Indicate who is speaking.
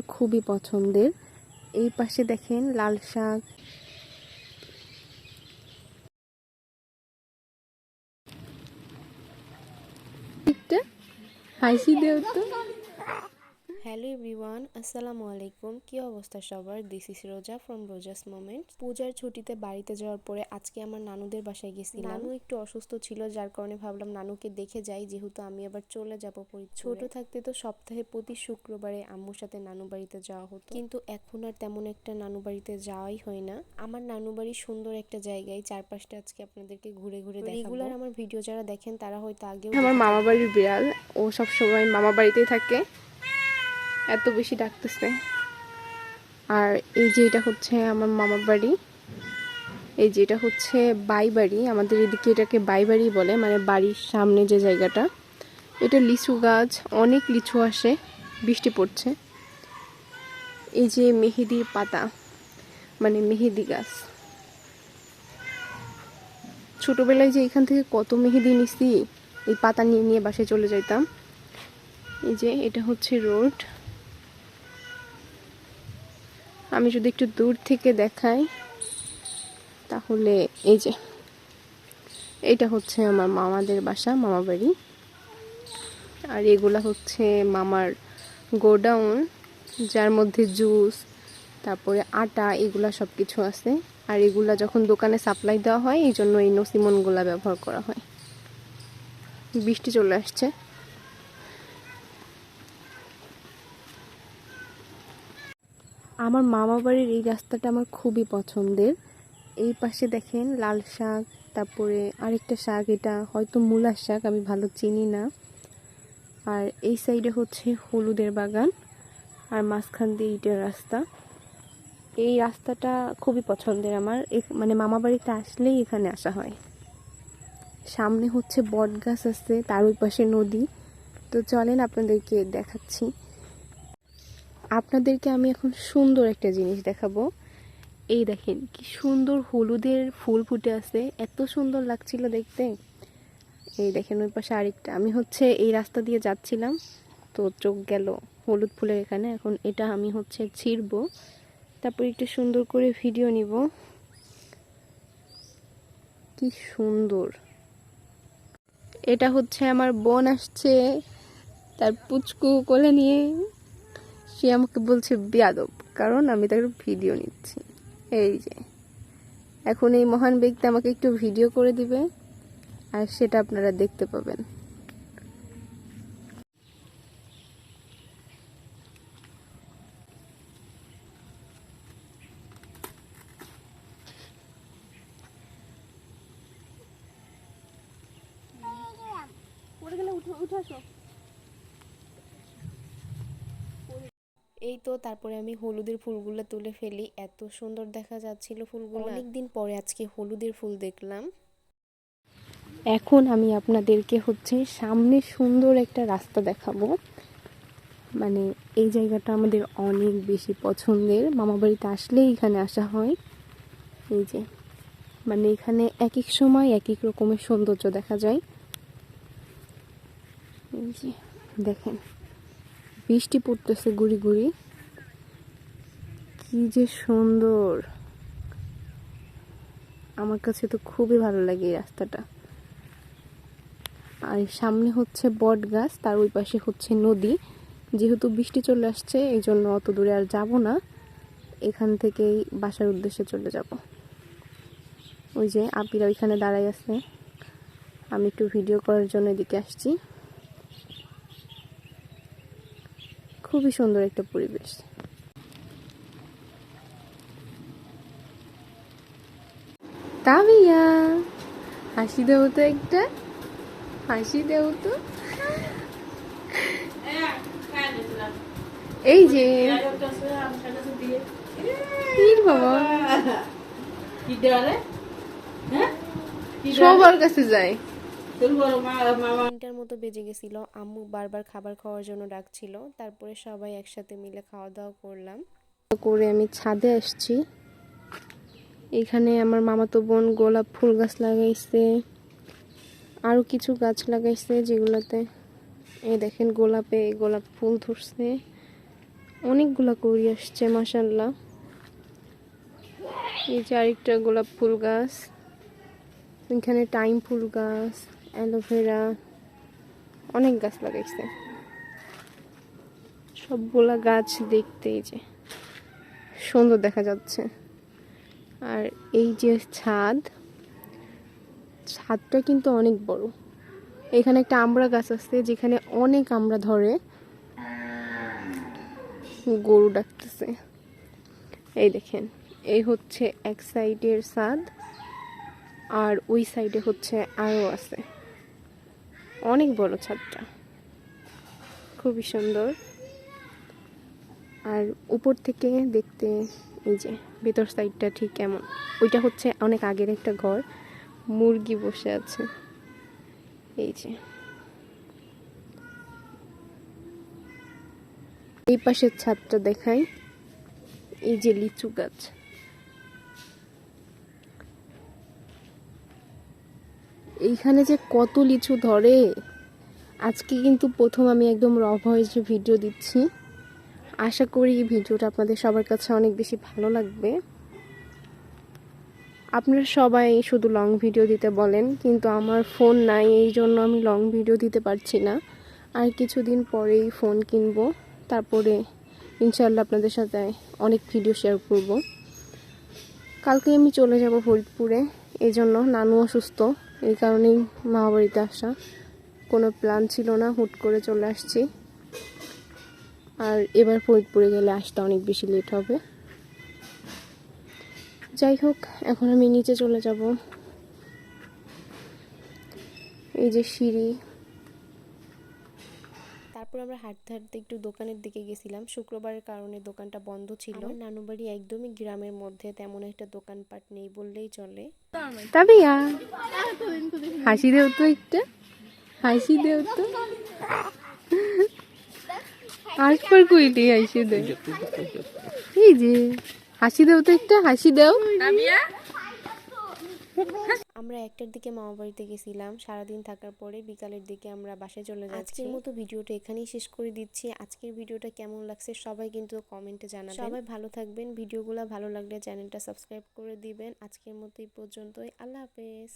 Speaker 1: আমার খুবই পছন্দের। এই পাশে দেখেন লাল শাক। হাসি দেও তো। হ্যালো এভরিওয়ান আসসালামু আলাইকুম। কি অবস্থা সবার? দিস ইস রোজা ফ্রম রোজাস মোমেন্ট পূজার ছুটিতে বাড়িতে যাওয়ার পরে আজকে আমার নানুদের বাসায় গেছিলাম। নানু একটু অসুস্থ ছিল যার কারণে ভাবলাম নানুকে দেখে যাই যেহেতু আমি আবার চলে যাব ছোট থাকতে তো সপ্তাহে প্রতি শুক্রবারে আম্মুর সাথে নানু বাড়িতে যাওয়া হতো। কিন্তু এখন আর তেমন একটা নানু বাড়িতে যাওয়াই হয় না। আমার নানু বাড়ি সুন্দর একটা জায়গায় চারপাশটা আজকে আপনাদেরকে ঘুরে ঘুরে দেখাবো। রেগুলার আমার ভিডিও যারা দেখেন তারা হয়তো আগেও আমার মামা বাড়ির বিড়াল। ও সব সময় মামা বাড়িতেই থাকে। এত বেশি ডাকতেছে। আর এই যে এটা হচ্ছে আমার মামার বাড়ি। এই যে এটা হচ্ছে বাই বাড়ি। আমাদের এদিকে এটাকে বাই বাড়ি বলে মানে বাড়ির সামনে যে জায়গাটা। এটা লিচু গাছ, অনেক লিচু আসে, বৃষ্টি পড়ছে। এই যে মেহেদির পাতা মানে মেহেদি গাছ। ছোটবেলায় যে এখান থেকে কত মেহেদি নিছি, এই পাতা নিয়ে নিয়ে বাসায় চলে যাইতাম। এই যে এটা হচ্ছে রোড। আমি যদি একটু দূর থেকে দেখাই, তাহলে এই যে এটা হচ্ছে আমার মামাদের বাসা, মামা বাড়ি। আর এগুলা হচ্ছে মামার গোডাউন, যার মধ্যে জুস, তারপরে আটা, এগুলা সব কিছু আছে। আর এগুলা যখন দোকানে সাপ্লাই দেওয়া হয়, এই জন্য এই নসিমনগুলা ব্যবহার করা হয়। বৃষ্টি চলে আসছে। আমার মামা বাড়ির এই রাস্তাটা আমার খুবই পছন্দের। এই পাশে দেখেন লাল শাক, তারপরে আরেকটা শাক, এটা হয়তো মূলার শাক, আমি ভালো চিনি না। আর এই সাইডে হচ্ছে হলুদের বাগান, আর মাঝখান দিয়ে ইটের রাস্তা। এই রাস্তাটা খুবই পছন্দের আমার। মানে মামা বাড়িতে আসলেই এখানে আসা হয়। সামনে হচ্ছে বট গাছ আছে, তার ওই পাশে নদী। তো চলেন আপনাদেরকে দেখাচ্ছি। আপনাদেরকে আমি এখন সুন্দর একটা জিনিস দেখাবো। এই দেখেন, কি সুন্দর হলুদের ফুল ফুটে আছে। এত সুন্দর লাগছিল দেখতে। এই দেখেন, ওই পাশে আরেকটা। আমি হচ্ছে এই রাস্তা দিয়ে যাচ্ছিলাম, তো চোখ গেল হলুদ ফুলের এখানে। এখন এটা আমি হচ্ছে ছিঁড়বো। তারপর একটু সুন্দর করে ভিডিও নিব। কি সুন্দর। এটা হচ্ছে আমার বোন আসছে, তার পুচকু কোলে নিয়ে। সে আমাকে বলছে বেয়াদব? কারণ আমি তার ভিডিও নিচ্ছি। এই যে, এখন এই মহান ব্যক্তি আমাকে একটু ভিডিও করে দিবে, আর সেটা আপনারা দেখতে পাবেন। এই তো তারপরে আমি হলুদের ফুলগুলো তুলে ফেলি। এত সুন্দর দেখা যাচ্ছিল ফুলগুলো। অনেকদিন পরে আজকে হলুদের ফুল দেখলাম। এখন আমি আপনাদেরকে হচ্ছে সামনে সুন্দর একটা রাস্তা দেখাবো। মানে এই জায়গাটা আমাদের অনেক বেশি পছন্দের। মামা বাড়িতে আসলেই এখানে আসা হয়। এই যে মানে এখানে এক এক সময় এক এক রকমের সৌন্দর্য দেখা যায়। এই যে দেখেন। বৃষ্টি পড়তেছে গুড়ি গুড়ি। কি যে সুন্দর। আমার কাছে তো খুবই ভালো লাগে এই রাস্তাটা। আর সামনে হচ্ছে বট গাছ, তার ওই পাশে হচ্ছে নদী। যেহেতু বৃষ্টি চলে আসছে এই জন্য অত দূরে আর যাব না। এখান থেকেই বাসার উদ্দেশ্যে চলে যাব। ওই যে আপিরা ওইখানে দাঁড়াই আছে। আমি একটু ভিডিও করার জন্য এদিকে আসছি। খুবই সুন্দর একটা পরিবেশ। তাবিয়া হাসি দেও তো একটা হাসি দেও তো। এই যে বাবা। সবার কাছে যায়। তিনটার মতো বেজে গেছিল। আম্মু বারবার খাবার খাওয়ার জন্য ডাকছিল। তারপরে সবাই একসাথে মিলে খাওয়া দাওয়া করলাম করে আমি ছাদে আসছি। এখানে আমার মামাতো বোন গোলাপ ফুল গাছ লাগাইছে। আরও কিছু গাছ লাগাইছে যেগুলোতে এই দেখেন গোলাপে গোলাপ ফুল ধরছে। অনেকগুলা করি আসছে মাসাল্লাহ এই যে আরেকটা গোলাপ ফুল গাছ। এখানে টাইম ফুল গাছ। অ্যালোভেরা, অনেক গাছ লাগাইছে। সবগুলা গাছ দেখতে এই যে সুন্দর দেখা যাচ্ছে। আর এই যে ছাদ, ছাদটা কিন্তু অনেক বড়। এখানে একটা আমড়া গাছ আছে, যেখানে অনেক আমড়া ধরে। গরু ডাকতেছে। এই দেখেন, এই হচ্ছে এক সাইডের ছাদ, আর ওই সাইডে হচ্ছে আরও আছে। অনেক বড় ছাদটা। খুবই সুন্দর। আর উপর থেকে দেখতে এই যে ভেতর সাইডটা ঠিক কেমন ওইটা হচ্ছে অনেক আগের একটা ঘর। মুরগি বসে আছে। এই যে। এই পাশের ছাদটা দেখাই। এই যে লিচু গাছ। এইখানে যে কত লিচু ধরে? আজকে কিন্তু প্রথম আমি একদম র ভয়েসে ভিডিও দিচ্ছি। আশা করি এই ভিডিওটা আপনাদের সবার কাছে অনেক বেশি ভালো লাগবে। আপনারা সবাই শুধু লং ভিডিও দিতে বলেন, কিন্তু আমার ফোন নাই, এই জন্য আমি লং ভিডিও দিতে পারছি না। আর কিছুদিন পরেই ফোন কিনবো। তারপরে ইনশাল্লাহ আপনাদের সাথে অনেক ভিডিও শেয়ার করব। কালকে আমি চলে যাব ফরিদপুরে এই জন্য নানু অসুস্থ। এই কারণেই মা বাড়িতে আসা। কোনো প্ল্যান ছিল না, হুট করে চলে আসছি। আর এবার ফরিদপুরে গেলে আসতে অনেক বেশি লেট হবে। যাই হোক, এখন আমি নিচে চলে যাব। এই যে সিঁড়ি তারপর আমরা হাঁটতে হাঁটতে একটু দোকানের দিকে গেছিলাম। শুক্রবারের কারণে দোকানটা বন্ধ ছিল। নানু বাড়ি একদমই গ্রামের মধ্যে তেমন একটা দোকানপাট নেই বললেই চলে। তাবিয়া হাসি দেও তো একটা হাসি দেও তো। আরেকবার কইলি হাসি দে এই যে হাসি দেও তো একটা হাসি দাও আমরা একটার দিকে মামা বাড়িতে গেছিলাম সারাদিন থাকার পরে বিকালের দিকে আমরা বাসায় চলে যাচ্ছি। আজকের মতো ভিডিওটা এখানেই শেষ করে দিচ্ছি। আজকের ভিডিওটা কেমন লাগছে সবাই কিন্তু কমেন্টে জানাবেন। সবাই ভালো থাকবেন ভিডিওগুলো ভালো লাগলে চ্যানেলটা সাবস্ক্রাইব করে দিবেন। আজকের মতো এই পর্যন্তই। আল্লাহ হাফেজ।